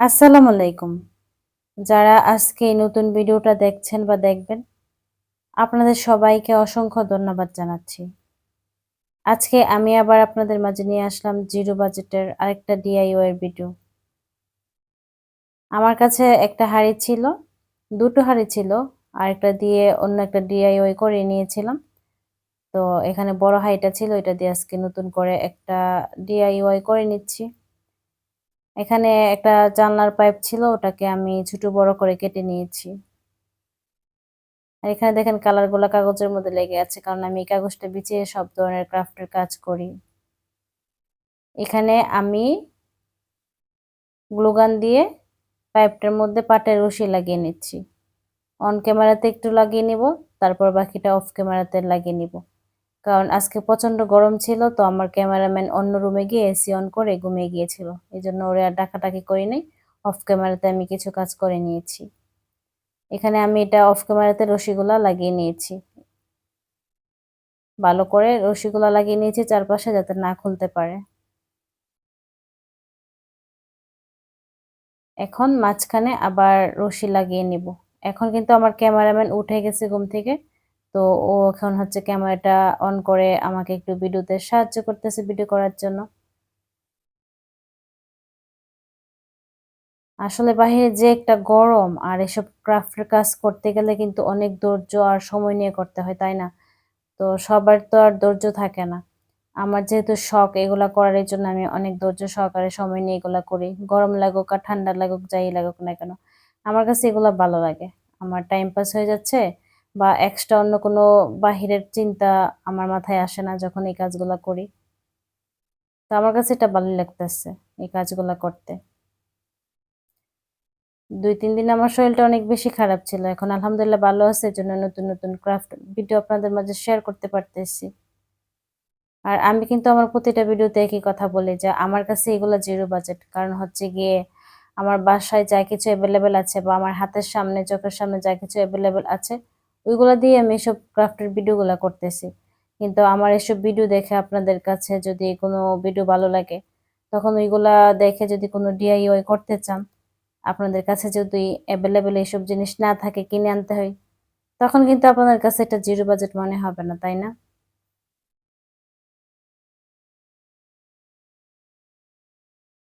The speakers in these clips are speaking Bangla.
আসসালামু আলাইকুম। যারা আজকে এই নতুন ভিডিওটা দেখছেন বা দেখবেন, আপনাদের সবাইকে অসংখ্য ধন্যবাদ জানাচ্ছি। আজকে আমি আবার আপনাদের মাঝে নিয়ে আসলাম জিরো বাজেটের আরেকটা ডিআইওয়াই ভিডিও আমার কাছে একটা হাড়ি ছিল, দুটো হাড়ি ছিল, আরেকটা দিয়ে অন্য একটা ডিআইওয়াই করে নিয়েছিলাম। তো এখানে বড় হাড়িটা ছিল, এটা দিয়ে আজকে নতুন করে একটা ডিআইওয়াই করে নিচ্ছি। এখানে একটা জানলার পাইপ ছিল, ওটাকে আমি ছোট বড় করে কেটে নিয়েছি। আর এখানে দেখেন কালার কালারগুলো কাগজের মধ্যে লেগে আছে, কারণ আমি এই কাগজটা বিছিয়ে সব ধরনের ক্রাফটের কাজ করি। এখানে আমি গ্লুগান দিয়ে পাইপটার মধ্যে পাটের রশি লাগিয়ে নিচ্ছি। অন ক্যামেরাতে একটু লাগিয়ে নিব, তারপর বাকিটা অফ ক্যামেরাতে লাগিয়ে নিব। কারণ আজকে প্রচণ্ড গরম ছিল, তো আমার ক্যামেরাম্যান অন্য রুমে গিয়ে এসি অন করে ঘুমিয়ে গিয়েছিল। এই জন্য ওরে আর ডাকাটাকি করি নাই, অফ ক্যামেরাতে আমি কিছু কাজ করে নিয়েছি। এখানে আমি এটা অফ ক্যামেরাতে রশিগুলা লাগিয়ে নিয়েছি। ভালো করে রশিগুলা লাগিয়ে নিয়েছি চারপাশে যাতে না খুলতে পারে। এখন মাঝখানে আবার রশি লাগিয়ে নিব। এখন কিন্তু আমার ক্যামেরাম্যান উঠে গেছে ঘুম থেকে। তো ও এখন হচ্ছে ক্যামেরাটা অন করে আমাকে একটু ভিডিওতে সাহায্য করতেছে ভিডিও করার জন্য। আসলে বাহিরে যে একটা গরম আর এসব ক্রাফটের কাজ করতে গেলে কিন্তু অনেক ধৈর্য আর সময় নিয়ে করতে হয়, তাই না? তো সবার তো আর ধৈর্য থাকে না। আমার যেহেতু শখ এগুলা করার জন্য আমি অনেক ধৈর্য সহকারে সময় নিয়ে এগুলা করি। গরম লাগুক আর ঠান্ডা লাগুক, যাই লাগুক না কেন, আমার কাছে এগুলো ভালো লাগে। আমার টাইম পাস হয়ে যাচ্ছে বা এক্সট্রা অন্য কোনো বাহিরের চিন্তা আমার মাথায় আসে না যখন এই কাজগুলো করি। তো আমার কাছে এটা ভালো লাগতেছে এই কাজগুলো করতে। দুই, তিন দিন আমার শরীরটা অনেক বেশি খারাপ ছিল। এখন আলহামদুলিল্লাহ ভালো আছে জন্য নতুন নতুন ক্রাফট ভিডিও আপনাদের মাঝে শেয়ার করতে পারতেছি। আর আমি কিন্তু আমার প্রতিটা ভিডিওতে একই কথা বলি যে আমার কাছে এগুলো জিরো বাজেট কারণ হচ্ছে গিয়ে আমার বাসায় যা কিছু অ্যাভেলেবেল আছে বা আমার হাতের সামনে, চোখের সামনে যা কিছু অ্যাভেলেবেল আছে ওইগুলো দিয়ে আমি এসব ক্রাফটের ভিডিওগুলো করতেছি। কিন্তু আমার এসব ভিডিও দেখে আপনাদের কাছে যদি কোনো ভিডিও ভালো লাগে, তখন ওইগুলা দেখে যদি কোনো ডিআইওয়াই করতে চান, আপনাদের কাছে যদি অ্যাভেলেবেল এইসব জিনিস না থাকে কিনে আনতে হয়, তখন কিন্তু আপনাদের কাছে এটা জিরো বাজেট মনে হবে না, তাই না?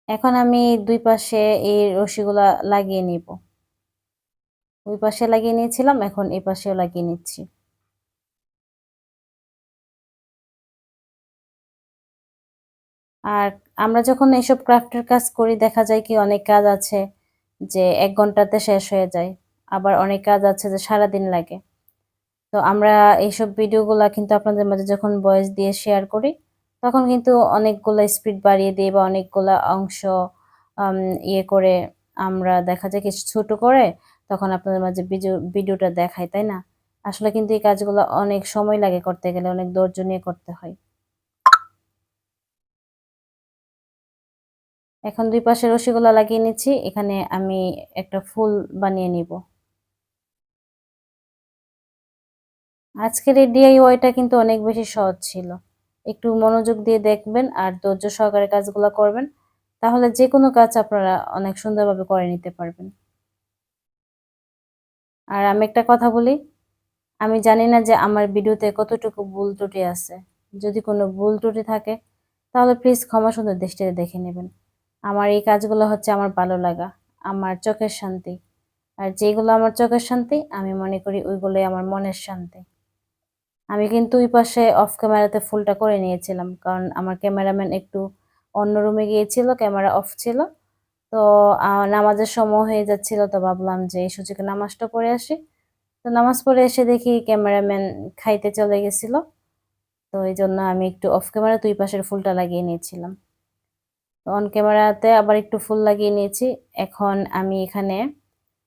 এখন আমি দুই পাশে এই রশিগুলা লাগিয়ে নিব। ওই পাশে লাগিয়ে নিয়েছিলাম, এখন এই পাশেও লাগিয়ে নিচ্ছি। আর আমরা যখন এইসব ক্রাফটের কাজ করি, দেখা যায় কি অনেক কাজ আছে যে এক ঘন্টাতে শেষ হয়ে যায়, আবার অনেক কাজ আছে যে সারাদিন লাগে। তো আমরা এইসব ভিডিওগুলো কিন্তু আপনাদের মাঝে যখন ভয়েস দিয়ে শেয়ার করি, তখন কিন্তু অনেকগুলো স্পিড বাড়িয়ে দিই বা অনেকগুলো অংশ ইয়ে করে আমরা দেখা যায় কিছু ছোট করে তখন আপনাদের মাঝে ভিডিওটা দেখাই তাই না? আসলে কিন্তু এই কাজগুলো অনেক সময় লাগে করতে গেলে, অনেক ধৈর্য নিয়ে করতে হয়। এখন দুই পাশে রশিগুলো লাগিয়ে নিচ্ছি, এখানে আমি একটা ফুল বানিয়ে নিব। আজকের এই ডিআইওয়াইটা কিন্তু অনেক বেশি সহজ ছিল। একটু মনোযোগ দিয়ে দেখবেন আর ধৈর্য সহকারে কাজগুলো করবেন, তাহলে যে কোনো কাজ আপনারা অনেক সুন্দরভাবে করে নিতে পারবেন। আর আমি একটা কথা বলি, আমি জানি না যে আমার ভিডিওতে কতটুকু ভুল ত্রুটি আছে। যদি কোনো ভুল ত্রুটি থাকে, তাহলে প্লিজ ক্ষমা সুন্দর দৃষ্টিতে দেখে নেবেন। আমার এই কাজগুলো হচ্ছে আমার ভালো লাগা, আমার চোখের শান্তি। আর যেগুলো আমার চোখের শান্তি, আমি মনে করি ওইগুলোই আমার মনের শান্তি। আমি কিন্তু ওই পাশে অফ ক্যামেরাতে ফুলটা করে নিয়েছিলাম, কারণ আমার ক্যামেরাম্যান একটু অন্য রুমে গিয়েছিল ক্যামেরা অফ ছিল। তো নামাজের সময় হয়ে যাচ্ছিল তো ভাবলাম যে এই নামাজটা পড়ে আসি। তো নামাজ পড়ে এসে দেখি ক্যামেরাম্যান খাইতে চলে গেছিল। তো এই জন্য আমি একটু অফ ক্যামেরা দুই পাশের ফুলটা লাগিয়ে নিয়েছিলাম। তো অন ক্যামেরাতে আবার একটু ফুল লাগিয়ে নিয়েছি। এখন আমি এখানে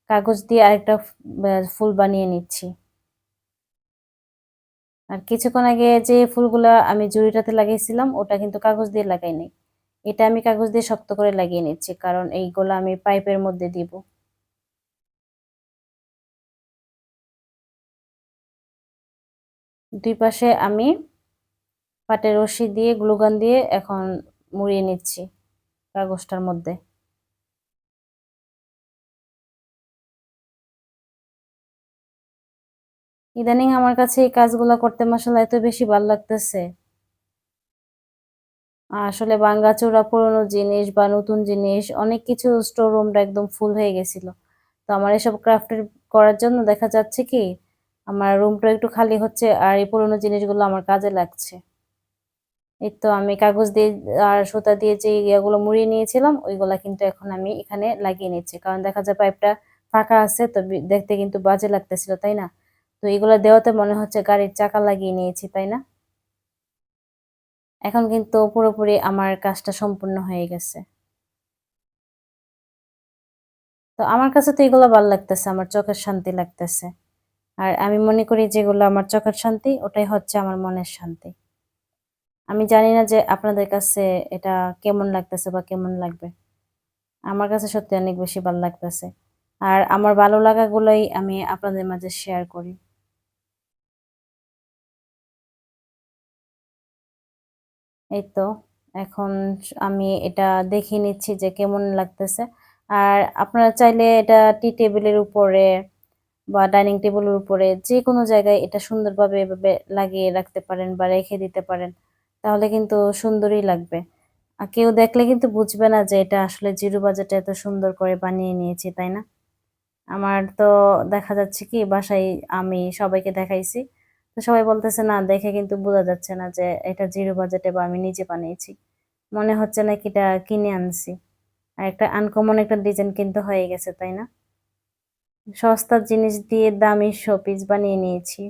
কাগজ দিয়ে আরেকটা ফুল বানিয়ে নিচ্ছি। আর কিছুক্ষণ আগে যে ফুলগুলো আমি জুড়িটাতে লাগিয়েছিলাম ওটা কিন্তু কাগজ দিয়ে লাগাই নাই। এটা আমি কাগজ দিয়ে শক্ত করে লাগিয়ে নিচ্ছি, কারণ এইগুলো আমি পাইপের মধ্যে দিব। দুই পাশে আমি পাটের রশি দিয়ে, গ্লুগান দিয়ে এখন মুড়িয়ে নিচ্ছি কাগজটার মধ্যে। ইদানিং আমার কাছে এই কাজগুলো করতে মশলা এত বেশি ভালো লাগতেছে। আসলে ভাঙ্গাচোরা পুরোনো জিনিস বা নতুন জিনিস, অনেক কিছু স্টোর রুমটা একদম ফুল হয়ে গেছিল। তো আমার এসব ক্রাফটের করার জন্য দেখা যাচ্ছে কি, আমার রুমটা একটু খালি হচ্ছে আর এই পুরোনো জিনিসগুলো আমার কাজে লাগছে। এই তো আমি কাগজ দিয়ে আর সুতা দিয়ে যে ইয়েগুলো মুড়িয়ে নিয়েছিলাম, ওইগুলা কিন্তু এখন আমি এখানে লাগিয়ে নিচ্ছি। কারণ দেখা যায় পাইপটা ফাঁকা আছে, তো দেখতে কিন্তু বাজে লাগতেছিল, তাই না? তো এগুলো দেওয়াতে মনে হচ্ছে গাড়ির চাকা লাগিয়ে নিয়েছি, তাই না? এখন কিন্তু পুরোপুরি আমার কাজটা সম্পূর্ণ হয়ে গেছে। তো আমার কাছে তো এগুলো ভালো লাগতেছে, আমার চোখের শান্তি লাগতেছে। আর আমি মনে করি যেগুলো আমার চোখের শান্তি, ওটাই হচ্ছে আমার মনের শান্তি। আমি জানি না যে আপনাদের কাছে এটা কেমন লাগতেছে বা কেমন লাগবে। আমার কাছে সত্যি অনেক বেশি ভালো লাগতেছে। আর আমার ভালো লাগাগুলোই আমি আপনাদের মাঝে শেয়ার করি। এই তো এখন আমি এটা দেখে নিচ্ছি যে কেমন লাগতেছে। আর আপনারা চাইলে এটা টি টেবিলের উপরে বা ডাইনিং টেবিলের উপরে যে কোনো জায়গায় এটা সুন্দরভাবে এভাবে লাগিয়ে রাখতে পারেন বা রেখে দিতে পারেন, তাহলে কিন্তু সুন্দরই লাগবে। আর কেউ দেখলে কিন্তু বুঝবে না যে এটা আসলে জিরো বাজেটে এত সুন্দর করে বানিয়ে নিয়েছি, তাই না? আমার তো দেখা যাচ্ছে কি, বাসায় আমি সবাইকে দেখাইছি। তো সবাই বলতেছে, না, দেখে কিন্তু বোঝা যাচ্ছে না যে এটা জিরো বাজেটে বা আমি নিজে বানিয়েছি। মনে হচ্ছে না কি এটা কিনে আনছি। আর একটা আনকমন একটা ডিজাইন কিন্তু হয়ে গেছে, তাই না? সস্তার জিনিস দিয়ে দামি শোপিস বানিয়ে নিয়েছি।